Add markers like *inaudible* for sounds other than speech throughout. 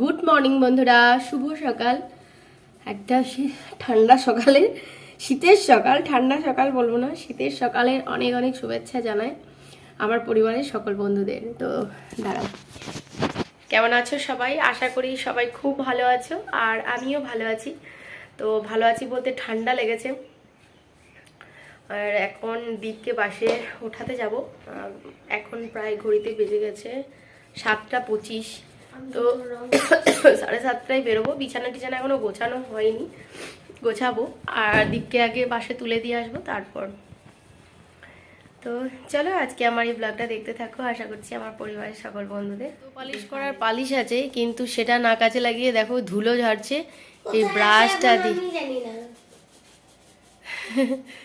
Good morning বন্ধুরা। শুভ সকাল। একটা ঠান্ডা সকালে, শীতের সকাল, ঠান্ডা সকাল বলব না, শীতের সকালের অনেক অনেক শুভেচ্ছা জানাই আমার পরিবারের সকল বন্ধুদের। তো দাঁড়াও। কেমন আছো সবাই? আশা করি সবাই খুব ভালো আছো, আর আমিও ভালো আছি। তো ভালো আছি বলতে ঠান্ডা লেগেছে। আর এখন দ্বীপকে বাসে ওঠাতে যাব। এখন প্রায় ঘড়িতে বেজে গেছে সাতটা পঁচিশ। তো *coughs* সাড়ে সাতটায় বেরোবো। বিছানা টিছানা এখনও গোছানো হয়নি। গোছাবো। আর দীপকে আগে বাসে তুলে দিয়ে আসব তারপর। তো চলো আজকে আমার এই ব্লগটা দেখতে থাকো। আশা করছি আমার পরিবারের সকল বন্ধুদের। তো পালিশ করার পালিশ। আছে কিন্তু সেটা না কাছে লাগিয়ে দেখো ধুলো ঝাড়ছে। এই ব্রাশটা দিয়ে *laughs*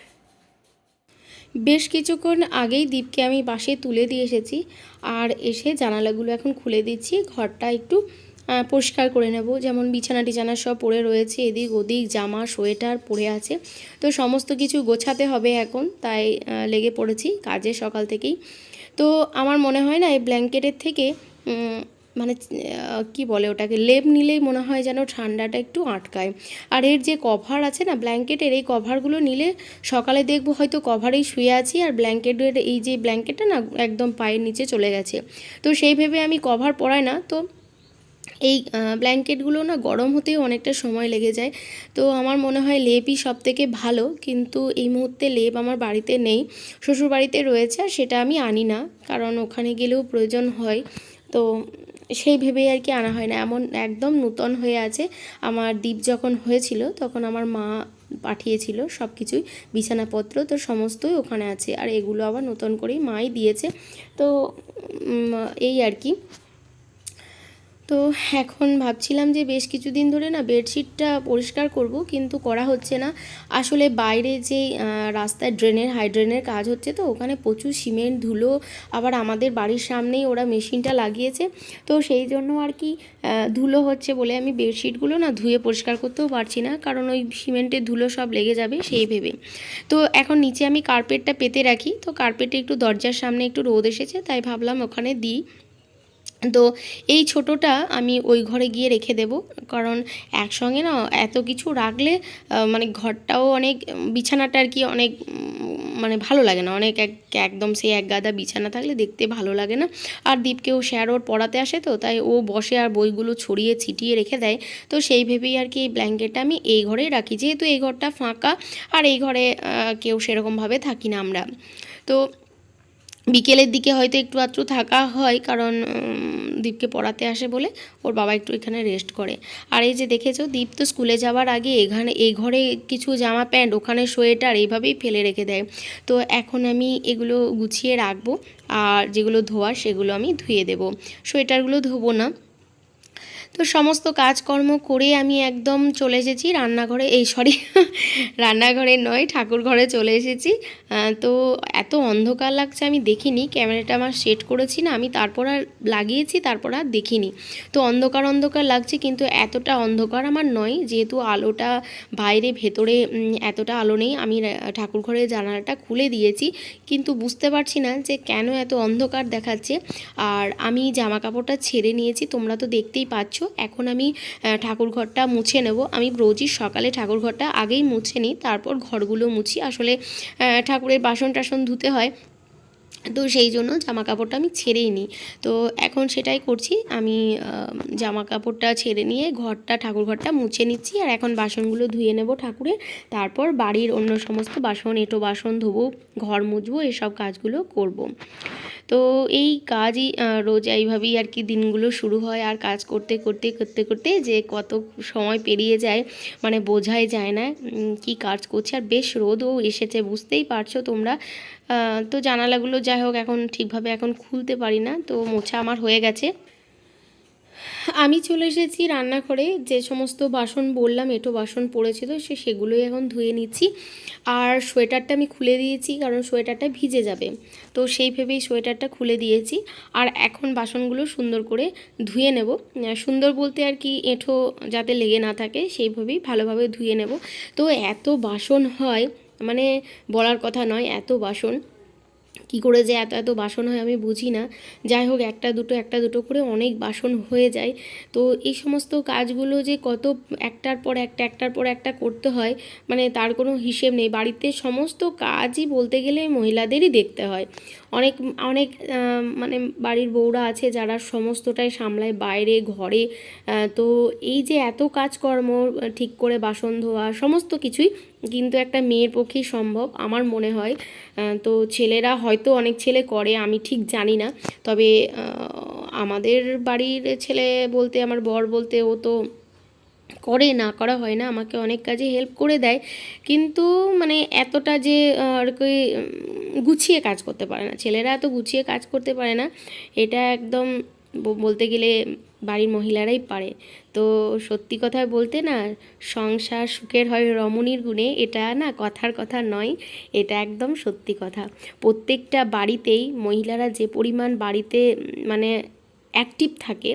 বেশ কিছুক্ষণ আগেই দীপকে আমি বাসে তুলে দিয়ে এসেছি। আর এসে জানালাগুলো এখন খুলে দিচ্ছি। ঘরটা একটু পরিষ্কার করে নেব। যেমন বিছানা টিছানা সব পড়ে রয়েছে। এদিক ওদিক জামা, সোয়েটার পড়ে আছে। তো সমস্ত কিছু গোছাতে হবে এখন। তাই লেগে পড়েছি কাজে সকাল থেকেই। তো আমার মনে হয় না, এই ব্ল্যাঙ্কেটের থেকে মানে কি বলে ওটাকে, লেপ নিলেই মনে হয় যেন ঠান্ডাটা একটু আটকায়। আর এর যে কভার আছে না ব্ল্যাঙ্কেটের এই কভারগুলো নিলে সকালে দেখব হয়তো কভারেই শুয়ে আছি আর ব্ল্যাঙ্কেটের এই যে ব্ল্যাঙ্কেটটা না, একদম পায়ের নিচে চলে গেছে। তো সেই ভেবে আমি কভার পরাই না, তো এই ব্ল্যাঙ্কেটগুলো না গরম হতেও অনেকটা সময় লেগে যায়। তো আমার মনে হয় লেপই সব থেকে ভালো, কিন্তু এই মুহূর্তে লেপ আমার বাড়িতে নেই শ্বশুর বাড়িতে রয়েছে আর সেটা আমি আনি না, কারণ ওখানে গেলেও প্রয়োজন হয়। তো সেই ভেবেই আর কি আনা হয় না। এমন একদম নূতন হয়ে আছে। আমার দ্বীপ যখন হয়েছিল, তখন আমার মা পাঠিয়েছিল সব কিছুই বিছানাপত্র তো সমস্তই ওখানে আছে। আর এগুলো আবার নতুন করেই মাই দিয়েছে। তো এই আর কি। তো এখন ভাবছিলাম যে বেশ কিছুদিন ধরে না বেডশিটটা পরিষ্কার করব, কিন্তু করা হচ্ছে না। আসলে বাইরে যে রাস্তায় ড্রেনের, হাই ড্রেনের কাজ হচ্ছে তো, ওখানে প্রচুর সিমেন্ট, ধুলো, আবার আমাদের বাড়ির সামনেই ওরা মেশিনটা লাগিয়েছে। তো সেই জন্য আর কি ধুলো হচ্ছে বলে আমি বেডশিটগুলো না ধুয়ে পরিষ্কার করতেও পারছি না, কারণ ওই সিমেন্টের ধুলো সব লেগে যাবে সেই ভেবে। তো এখন নিচে আমি কার্পেটটা পেতে রাখি, তো কার্পেটে একটু দরজার সামনে একটু রোদ এসেছে, তাই ভাবলাম ওখানে দিই। তো এই ছোটোটা আমি ওই ঘরে গিয়ে রেখে দেব। কারণ একসঙ্গে না এত কিছু রাখলে মানে ঘরটাও অনেক, বিছানাটা আর কি অনেক মানে ভালো লাগে না। অনেক এক, একদম সেই এক গাদা বিছানা থাকলে দেখতে ভালো লাগে না। আর দীপকেও স্যার ওর পড়াতে আসে তো, তাই ও বসে আর বইগুলো ছড়িয়ে ছিটিয়ে রেখে দেয়। তো সেই ভেবেই আর কি এই ব্ল্যাঙ্কেটটা আমি এই ঘরেই রাখি। যেহেতু এই ঘরটা ফাঁকা, আর এই ঘরে কেউ সেরকমভাবে থাকি না আমরা। তো বিকেলের দিকে হয়তো একটু আধটু থাকা হয়, কারণ দীপকে পড়াতে আসে বলে ওর বাবা একটু এখানে রেস্ট করে। আর এই যে দেখেছ, দীপ তো স্কুলে যাওয়ার আগে এখানে, এই ঘরে কিছু জামা প্যান্ট, ওখানে সোয়েটার এইভাবেই ফেলে রেখে দেয়। তো এখন আমি এগুলো গুছিয়ে রাখব, আর যেগুলো ধোয়া সেগুলো আমি ধুয়ে দেবো। সোয়েটারগুলো ধোবো না। তো সমস্ত কাজকর্ম করে আমি একদম চলে এসেছি রান্নাঘরে। এই সরি *laughs* রান্নাঘরে নয় ঠাকুর ঘরে চলে এসেছি। তো এত অন্ধকার লাগছে, আমি দেখিনি। ক্যামেরাটা আমার সেট করেছি না, আমি তারপর আর লাগিয়েছি, তারপর আর দেখিনি। তো অন্ধকার অন্ধকার লাগছে, কিন্তু এতটা অন্ধকার আমার নয়, যেহেতু আলোটা বাইরে, ভেতরে এতটা আলো নেই। আমি ঠাকুর ঘরের জানালাটা খুলে দিয়েছি, কিন্তু বুঝতে পারছি না যে কেন এত অন্ধকার দেখাচ্ছে। আর আমি জামা কাপড়টা ছেড়ে নিয়েছি, তোমরা তো দেখতেই পাচ্ছ এখন আমি ঠাকুরঘরটা ঠাকুর ঘরটা মুছে নেব। আমি রোজই সকালে ঠাকুরঘরটা আগেই মুছে নিই, তারপর ঘরগুলো মুছি। আসলে ঠাকুরের বাসন টাসন ধুতে হয়। তো সেই জন্য জামা কাপড়টা আমি ছেড়েই নিই। তো এখন সেটাই করছি, আমি জামা কাপড়টা ছেড়ে নিয়ে ঘরটা, ঠাকুর ঘরটা মুছে নিচ্ছি আর এখন বাসনগুলো ধুয়ে নেব ঠাকুরের। তারপর বাড়ির অন্য সমস্ত বাসন, এঁটো বাসন, ধোবো, ঘর মুছবো, এসব কাজগুলো করব। তো এই কাজই রোজ এইভাবেই আর কি দিনগুলো শুরু হয় আর কাজ করতে করতে করতে করতে যে কত সময় পেরিয়ে যায় মানে বোঝাই যায় না কি কাজ করছে আর বেশ রোদও এসেছে, বুঝতেই পারছ তোমরা। তো জানালাগুলো যাই হোক এখন ঠিকভাবে এখন খুলতে পারি না, তো মোছা আমার হয়ে গেছে। আমি চলে এসেছি রান্নাঘরে, যে সমস্ত বাসন বললাম, এটো বাসন পড়েছিল সে সেগুলোই এখন ধুয়ে নিচ্ছি। আর সোয়েটারটা আমি খুলে দিয়েছি, কারণ সোয়েটারটা ভিজে যাবে। তো সেই ভেবেই সোয়েটারটা খুলে দিয়েছি। আর এখন বাসনগুলো সুন্দর করে ধুয়ে নেব। সুন্দর বলতে আর কি এঁঠো যাতে লেগে না থাকে সেইভাবেই ভালোভাবে ধুয়ে নেব। তো এত বাসন হয় মানে বলার কথা নয়, এত বাসন। কি করে যে এত এত বাসন হয় আমি বুঝি না। যাই হোক, একটা দুটো একটা দুটো করে অনেক বাসন হয়ে যায়। তো এই সমস্ত কাজগুলো যে কত একটার পর একটা, একটার পর একটা করতে হয় মানে তার কোনো হিসেব নেই। বাড়িতে সমস্ত কাজই বলতে গেলে মহিলাদেরই দেখতে হয়। অনেক অনেক মানে বাড়ির বউরা আছে যারা সমস্তটাই সামলায় বাইরে, ঘরে তো এই যে এত কাজকর্ম ঠিক করে বাসন ধোয়া, সমস্ত কিছুই কিন্তু একটা মেয়ের পক্ষেই সম্ভব আমার মনে হয়। তো ছেলেরা হয়তো অনেক ছেলে করে, আমি ঠিক জানি না। তবে আমাদের বাড়ির ছেলে বলতে, আমার বর বলতে ও তো করে, না করা হয় না, আমাকে অনেক কাজে হেল্প করে দেয়। কিন্তু মানে এতটা যে আর কি গুছিয়ে কাজ করতে পারে না। ছেলেরা এত গুছিয়ে কাজ করতে পারে না, এটা একদম বলতে গেলে বাড়ির মহিলারাই পারে। তো সত্যি কথা বলতে না, সংসার সুখের হয় রমণীর গুণে, এটা না কথার কথা নয়, এটা একদম সত্যি কথা। প্রত্যেকটা বাড়িতেই মহিলারা যে পরিমাণ বাড়িতে মানে অ্যাক্টিভ থাকে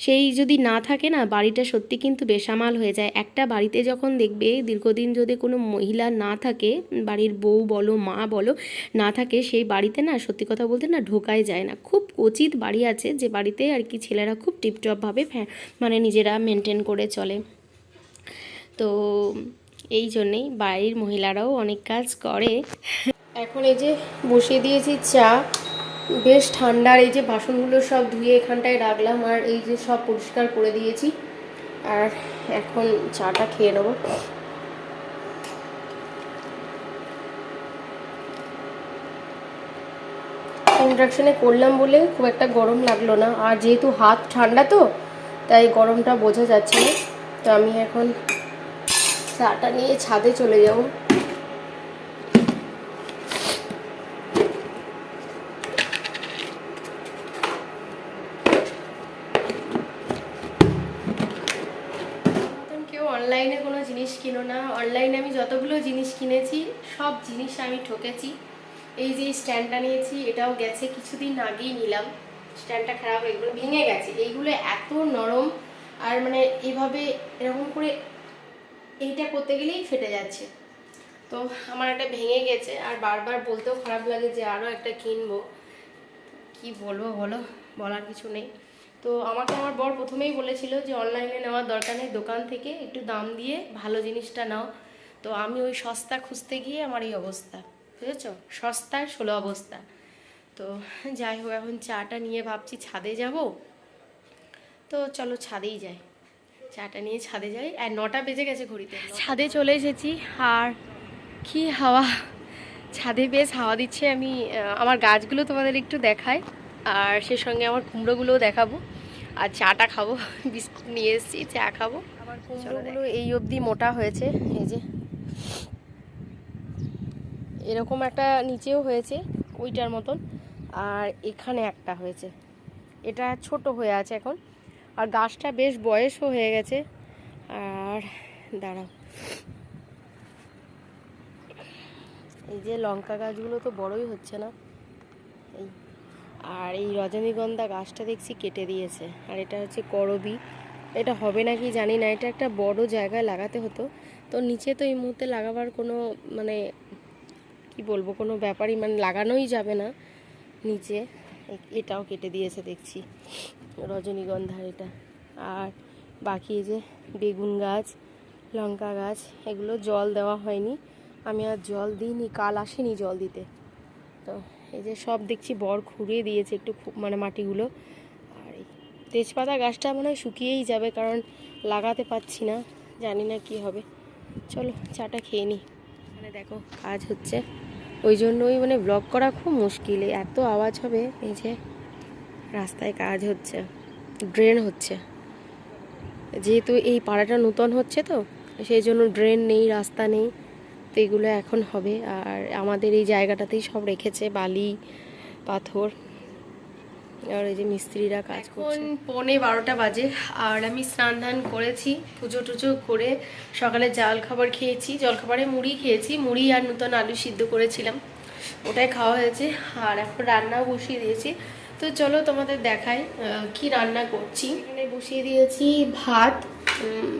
সেই যদি না থাকে না, বাড়িটা সত্যি কিন্তু বেসামাল হয়ে যায়। একটা বাড়িতে যখন দেখবে দীর্ঘদিন যদি কোনো মহিলা না থাকে, বাড়ির বউ বলো, মা বলো, না থাকে, সেই বাড়িতে না সত্যি কথা বলতে না ঢোকাই যায় না। খুব কচিত বাড়ি আছে যে বাড়িতে আর কি ছেলেরা খুব টিপটপভাবে মানে নিজেরা মেনটেন করে চলে। তো এই জন্যেই বাড়ির মহিলারাও অনেক কাজ করে। এখন এই যে বসিয়ে দিয়েছি চা। বেশ ঠান্ডার, এই যে বাসনগুলো সব ধুয়ে এখানটায় রাখলাম আর এই যে সব পরিষ্কার করে দিয়েছি। আর এখন চাটা খেয়ে নেব। ইন্ডাকশানে করলাম বলে খুব একটা গরম লাগল না। আর যেহেতু হাত ঠান্ডা তো, তাই গরমটা বোঝা যাচ্ছে না। তো আমি এখন চাটা নিয়ে ছাদে চলে যাব মতন কেউ অনলাইনে কোনো না অনলাইনে আমি যতগুলো জিনিস কিনেছি, সব জিনিস আমি ঠকেছি। এই যে স্ট্যান্ডটা নিয়েছি, এটাও গেছে, কিছুদিন আগেই নিলাম। স্ট্যান্ডটা খারাপ হয়ে গেলো, ভেঙে গেছে। এইগুলো এত নরম, আর মানে এভাবে এরকম করে এইটা করতে গেলেই ফেটে যাচ্ছে। তো আমার একটা ভেঙে গেছে, আর বারবার বলতেও খারাপ লাগে যে আরও একটা কিনবো। কি বলব বলো? বলার কিছু নেই। তো আমাকে আমার বর প্রথমেই বলেছিল যে অনলাইনে নেওয়ার দরকার নেই, দোকান থেকে একটু দাম দিয়ে ভালো জিনিসটা নাও। তো আমি ওই সস্তা খুঁজতে গিয়ে আমার এই অবস্থা, বুঝেছ? সস্তার ষোলো অবস্থা। তো যাই হোক, এখন চাটা নিয়ে ভাবছি ছাদে যাব। তো চলো ছাদেই যাই। চাটা নিয়ে ছাদে যাই। আর নটা বেজে গেছে ঘড়িতে। ছাদে চলে এসেছি। আর কি হাওয়া? ছাদে বেশ হাওয়া দিচ্ছে। আমি আমার গাছগুলো তোমাদের একটু দেখাই। আর সে সঙ্গে আমার কুমড়োগুলোও দেখাবো। আর চাটা খাব *laughs* বিস্কুট নিয়ে এসেছি চা খাব। আমার কুমড়োগুলো এই অবধি মোটা হয়েছে এই যে। এরকম একটা নিচেও হয়েছে ওইটার মতন। আর এখানে একটা হয়েছে। এটা ছোট হয়ে আছে এখন। আর গাছটা বেশ বয়সও হয়ে গেছে। আর দাঁড়াও। এই যে লঙ্কা গাছগুলো তো বড়ই হচ্ছে না। এই আর এই রজনীগন্ধা গাছটা দেখছি কেটে দিয়েছে। আর এটা হচ্ছে করবি। এটা হবে নাকি জানি না, এটা একটা বড় জায়গায় লাগাতে হতো। তো নিচে তো এই মুহূর্তে লাগাবার কোনো মানে কি বলব, কোনো ব্যাপারই মানে লাগানোই যাবে না। নিচে এটাও কেটে দিয়েছে দেখছি, রজনীগন্ধার এটা। আর বাকি যে বেগুন গাছ, লঙ্কা গাছ, এগুলো জল দেওয়া হয়নি। আমি আর জল দিইনি, কাল আসেনি জল দিতে। তো এই যে সব দেখছি বর খুঁড়িয়ে দিয়েছে একটু মানে মাটিগুলো। আর এই তেজপাতা গাছটা মনে হয় শুকিয়েই যাবে কারণ লাগাতে পাচ্ছি না, জানি না কি হবে। চলো চাটা খেয়ে নিই মানে দেখো কাজ হচ্ছে। ওই জন্যই মানে ব্লগ করা খুব মুশকিল এত আওয়াজ হবে, এই যে রাস্তায় কাজ হচ্ছে ড্রেন হচ্ছে। যেহেতু এই পাড়াটা নূতন হচ্ছে তো, সেই জন্য ড্রেন নেই, রাস্তা নেই। তো এগুলো এখন হবে। আর আমাদের এই জায়গাটাতেই সব রেখেছে বালি পাথর। আর এই যে মিস্ত্রিরা কাজ করছে। পৌনে বারোটা বাজে। আর আমি স্নান ধান করেছি পুজো টুজো করে সকালে জাল খাবার খেয়েছি জলখাবারে মুড়ি খেয়েছি মুড়ি আর নতুন আলু সিদ্ধ করেছিলাম। ওটাই খাওয়া হয়েছে। আর এখন রান্নাও বসিয়ে দিয়েছি। তো চলো তোমাদের দেখাই কি রান্না করছি। এখানে বসিয়ে দিয়েছি ভাত।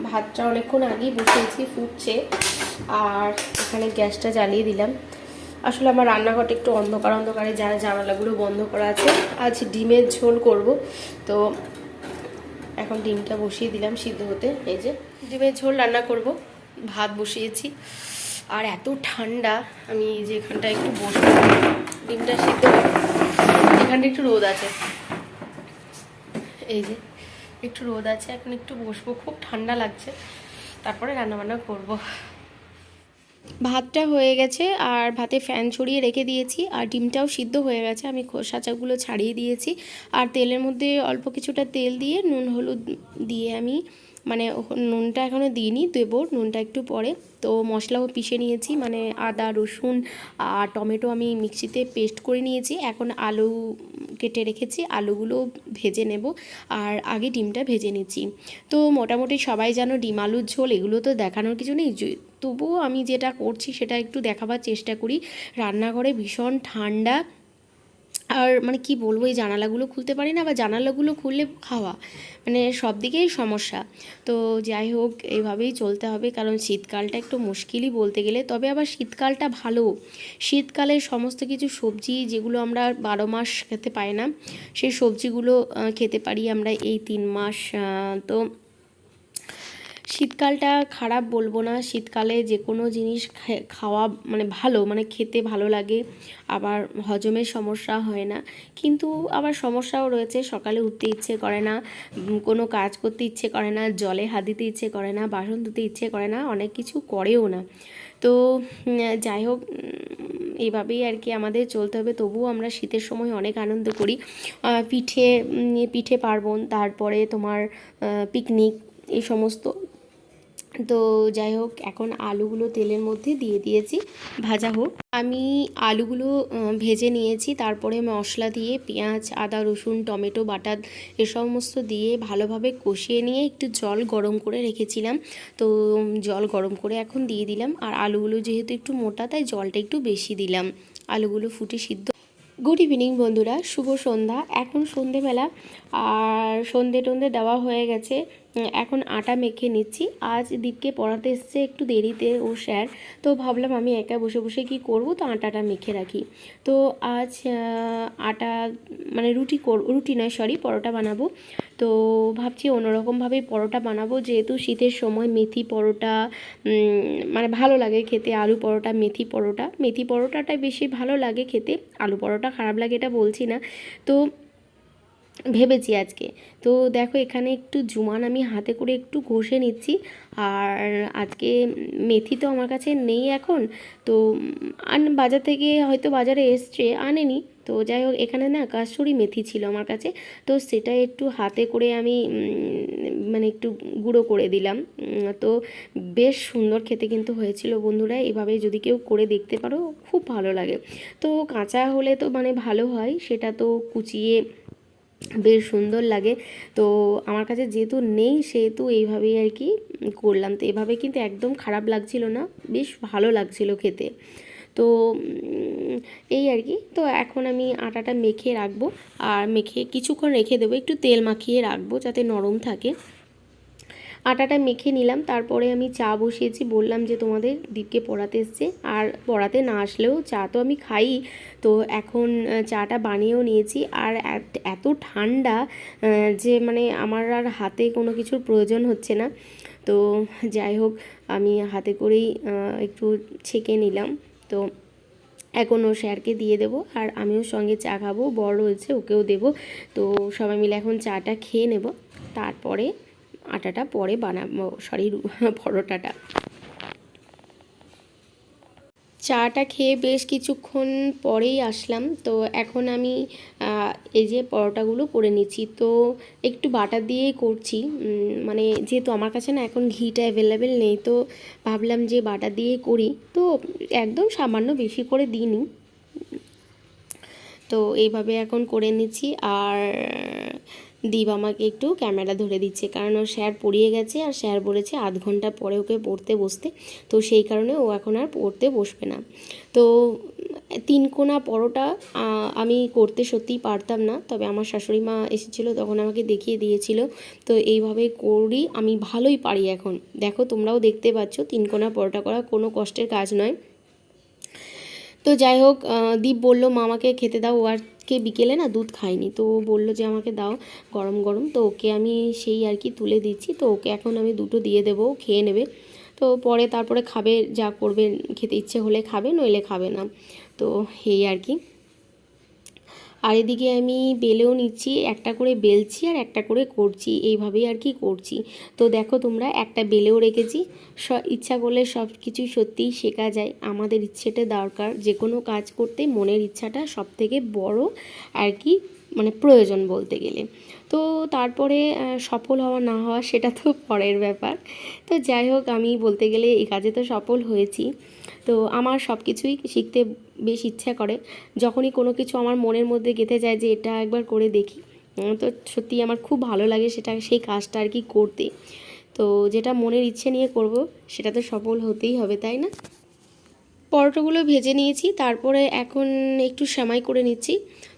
ভাতটা অনেকক্ষণ আগেই বসিয়েছি, ফুটছে। আর এখানে গ্যাসটা জ্বালিয়ে দিলাম। আসলে আমার রান্নাঘরটা একটু অন্ধকার, অন্ধকারে যারা জানালাগুলো বন্ধ করা আছে। আজ ডিমের ঝোল করব। তো এখন ডিমটা বসিয়ে দিলাম সিদ্ধ হতে। এই যে ডিমের ঝোল রান্না করব। ভাত বসিয়েছি। আর এত ঠান্ডা, আমি যে এখানটা একটু বসবো, ডিমটা সিদ্ধ এখানটা একটু রোদ আছে। এই যে, একটু রোদ আছে, এখন একটু বসবো, খুব ঠান্ডা লাগছে। তারপরে রান্নাবান্না করব। ভাতটা হয়ে গেছে, আর ভাতে ফ্যান ছড়িয়ে রেখে দিয়েছি, আর ডিমটাও সিদ্ধ হয়ে গেছে। আমি খোসাচাগুলো ছাড়িয়ে দিয়েছি, আর তেলের মধ্যে অল্প কিছুটা তেল দিয়ে নুন হলুদ দিয়ে আমি মানে নুনটা এখনও দিইনি, দেবো নুনটা একটু পরে। তো মশলাও পিষে নিয়েছি মানে আদা, রসুন আর টমেটো আমি মিক্সিতে পেস্ট করে নিয়েছি। এখন আলু কেটে রেখেছি, আলুগুলো ভেজে নেব আর আগে ডিমটা ভেজে নিচ্ছি। তো মোটামুটি সবাই জানো ডিম আলুর ঝোল, এগুলো তো দেখানোর কিছু নেই। তবুও আমি যেটা করছি সেটা একটু দেখাবার চেষ্টা করি। রান্নাঘরে ভীষণ ঠান্ডা আর মানে কি বলব, এই জানালাগুলো খুলতে পারি না বা জানালাগুলো খুললে খাওয়া মানে সব দিকেই সমস্যা। তো যাই হোক, এইভাবেই চলতে হবে, কারণ শীতকালটা একটু মুশকিলই বলতে গেলে। তবে আবার শীতকালটা ভালো। শীতকালে সমস্ত কিছু সবজি যেগুলো আমরা বারো মাস খেতে পাই না, সেই সবজিগুলো খেতে পারি আমরা এই তিন মাস তো শীতকালটা খারাপ বলব না। শীতকালে যে কোনো জিনিস খাওয়া মানে ভালো মানে খেতে ভালো লাগে। আবার হজমের সমস্যা হয় না। কিন্তু আবার সমস্যাও রয়েছে, সকালে উঠতে ইচ্ছে করে না কোনো কাজ করতে ইচ্ছে করে না, জলে হাত দিতে ইচ্ছে করে না, বাসন ধুতে ইচ্ছে করে না, অনেক কিছু করেও না। তো যাই হোক এভাবেই আর কি আমাদের চলতে হবে। তবুও আমরা শীতের সময় অনেক আনন্দ করি। পিঠে পিঠে পার্বণ, তারপরে তোমার পিকনিক এই সমস্ত তো যাই হোক, এখন আলুগুলো তেলের মধ্যে দিয়ে দিয়েছি, ভাজা হোক। আমি আলুগুলো ভেজে নিয়েছি, তারপরে মশলা দিয়ে পেঁয়াজ, আদা, রসুন, টমেটো বাটা এ সমস্ত দিয়ে ভালোভাবে কষিয়ে নিয়ে একটু জল গরম করে রেখেছিলাম। তো জল গরম করে এখন দিয়ে দিলাম, আর আলুগুলো যেহেতু একটু মোটা, তাই জলটা একটু বেশি দিলাম। আলুগুলো ফুটে সিদ্ধ। গুড ইভিনিং বন্ধুরা, শুভ সন্ধ্যা। এখন সন্ধেবেলা, আর সন্ধে টন্ধে দেওয়া হয়ে গেছে। এখন আটা মেখে নিচ্ছি। আজ দীপকে পড়াতে এসছে একটু দেরিতে ও স্যার। তো ভাবলাম আমি একা বসে বসে কি করব? তো আটাটা মেখে রাখি। তো আজ আটা মানে রুটি কর, রুটি নয় সরি পরোটা বানাবো। তো ভাবছি অন্যরকমভাবেই পরোটা বানাবো। যেহেতু শীতের সময় মেথি পরোটা মানে ভালো লাগে খেতে। আলু পরোটা, মেথি পরোটা। মেথি পরোটাটাই বেশি ভালো লাগে খেতে। আলু পরোটা খারাপ লাগে এটা বলছি না। তো ভেবেছি আজকে। তো দেখো, এখানে একটু জুমান আমি হাতে করে একটু ঘষে নিচ্ছি। আর আজকে মেথি তো আমার কাছে নেই এখন। তো আন বাজার থেকে হয়তো বাজারে এসছে, আনেনি। তো যাই হোক, এখানে না কাশুরি মেথি ছিল আমার কাছে। তো সেটা একটু হাতে করে আমি মানে একটু গুঁড়ো করে দিলাম। তো বেশ সুন্দর খেতে কিন্তু হয়েছিল বন্ধুরা। এভাবে যদি কেউ করে দেখতে পারো, খুব ভালো লাগে। তো কাঁচা হলে তো মানে ভালো হয়, সেটা তো কুচিয়ে বেশ সুন্দর লাগে। তো আমার কাছে যেহেতু নেই, সেহেতু এইভাবেই আর কি করলাম। তো এভাবে কিন্তু একদম খারাপ লাগছিল না, বেশ ভালো লাগছিল খেতে। তো এই আর কি। তো এখন আমি আটাটা মেখে রাখব। আর মেখে কিছুক্ষণ রেখে দেবো, একটু তেল মাখিয়ে রাখব যাতে নরম থাকে। আটাটা মেখে নিলাম, তারপরে আমি চা বসিয়েছি, বললাম যে তোমাদের দীপকে পড়াতে এসছে, আর পড়াতে না আসলেও চা তো আমি খাই। তো এখন চাটা বানিয়েও নিয়েছি, আর এত ঠান্ডা যে মানে আমার আর হাতে কোনো কিছুর প্রয়োজন হচ্ছে না। তো যাই হোক, আমি হাতে করেই একটু ছেঁকে নিলাম। তো এখন ও স্যারকে দিয়ে দেবো, আর আমিও সঙ্গে চা খাব বড় রয়েছে, ওকেও দেবো। তো সবাই মিলে এখন চাটা খেয়ে নেব। তারপরে আটাটা পরে বানাবো সরি পরোটাটা। চাটা খেয়ে বেশ কিছুক্ষণ পরেই আসলাম। তো এখন আমি এই যে পরোটাগুলো করে নিচ্ছি। তো একটু বাটার দিয়েই করছি। মানে যেহেতু আমার কাছে না এখন ঘিটা অ্যাভেলেবেল নেই, তো ভাবলাম যে বাটার দিয়ে করি। তো একদম সামান্য বেশি করে দিইনি। তো এইভাবে এখন করে নিচ্ছি। আর দীপ আমাকে একটু ক্যামেরা ধরে দিচ্ছে, কারণ ও স্যার পড়িয়ে গেছে আর স্যার বলেছে আধ ঘণ্টা পরে ওকে পড়তে বসতে। তো সেই কারণে ও এখন আর পড়তে বসবে না। তো তিন কোনা পরোটা আমি করতে সত্যিই পারতাম না, তবে আমার শাশুড়ি মা এসেছিল, তখন আমাকে দেখিয়ে দিয়েছিল। তো এইভাবে করি, আমি ভালোই পারি এখন। দেখো, তোমরাও দেখতে পাচ্ছ, তিন কোনা পরোটা করা কোনো কষ্টের কাজ নয়। তো যাই হোক দীপ বলল মামাকে খেতে দাও। ও আজকে বিকেলে না দুধ খাইনি। তো বলল যে আমাকে দাও গরম গরম। তো ওকে আমি সেই আর কি তুলে দিচ্ছি। তো ওকে এখন আমি দুটো দিয়ে দেবো। খেয়ে নেবে। তো পরে তারপরে খাবে, যা করবে, খেতে ইচ্ছে হলে খাবে, নইলে খাবে না। তো এই আর কি। আর এদিকে আমি বেলেও নিচ্ছি, একটা করে বেলছি আর একটা করে করছি, এইভাবেই আর কি করছি। তো দেখো তোমরা, একটা বেলেও রেখেছি, স, ইচ্ছা করলে সব কিছুই সত্যিই শেখা যায়। আমাদের ইচ্ছেটা দরকার যে কোনো কাজ করতে মনের ইচ্ছাটা সব থেকে বড় আর কি মানে প্রয়োজন বলতে গেলে। তো তারপরে সফল হওয়া না হওয়া সেটা তো পরের ব্যাপার। তো যাই হোক, আমি বলতে গেলে এই কাজে তো সফল হয়েছি। তো আমার সব কিছুই শিখতে বেশ ইচ্ছা করে। যখনই কোনো কিছু আমার মনের মধ্যে গেঁথে যায় যে এটা একবার করে দেখি তো সত্যি আমার খুব ভালো লাগে সেটা, সেই কাজটা আর কি করতে। তো যেটা মনের ইচ্ছে নিয়ে করব, সেটা তো সফল হতেই হবে, তাই না? পরোটাগুলো ভেজে নিয়েছি, তারপরে এখন একটু সেমাই করে নিচ্ছি।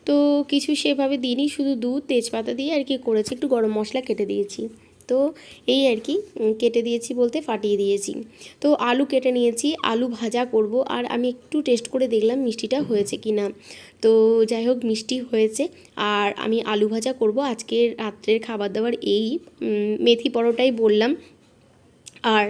তো কিছু সেভাবে দিইনি, শুধু দুধ, তেজপাতা দিয়ে আর কি করেছি, একটু গরম মশলা কেটে দিয়েছি। তো এই আর কি কেটে দিয়েছি বলতে ফাটিয়ে দিয়েছি। তো আলু কেটে নিয়েছি, আলু ভাজা করব, আর আমি একটু টেস্ট করে দেখলাম মিষ্টিটা হয়েছে কি না। তো যাই হোক, মিষ্টি হয়েছে, আর আমি আলু ভাজা করব। আজকের রাত্রের খাবার দাবার এই মেথি পরোটাই বললাম। আর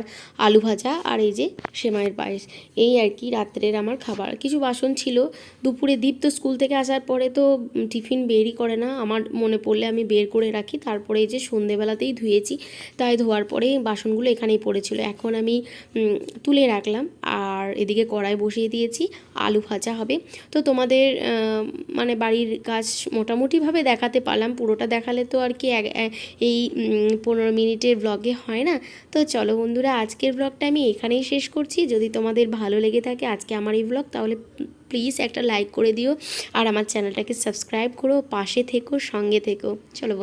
আলু ভাজা আর এই যে সেমাইয়ের পায়েস। এই আর কি রাত্রের আমার খাবার। কিছু বাসন ছিল। দুপুরে দীপ তো স্কুল থেকে আসার পরে তো টিফিন বেরই করে না। আমার মনে পড়লে আমি বের করে রাখি। তারপরে এই যে সন্ধেবেলাতেই ধুয়েছি। তাই ধোয়ার পরে বাসনগুলো এখানেই পড়েছিল। এখন আমি তুলে রাখলাম। আর এদিকে কড়াই বসিয়ে দিয়েছি। আলু ভাজা হবে। তো তোমাদের মানে বাড়ির কাজ মোটামুটিভাবে দেখাতে পারলাম। পুরোটা দেখালে তো আর কি এই পনেরো মিনিটের ব্লগে হয় না। তো চলো বন্ধুরা, আজকের ব্লগটা আমি এখানেই শেষ করছি। যদি তোমাদের ভালো লেগে থাকে আজকে আমার এই ব্লগ তাহলে প্লিজ একটা লাইক করে দিও। আর আমার চ্যানেলটাকে সাবস্ক্রাইব করো, পাশে থেকো, সঙ্গে থেকো। চলো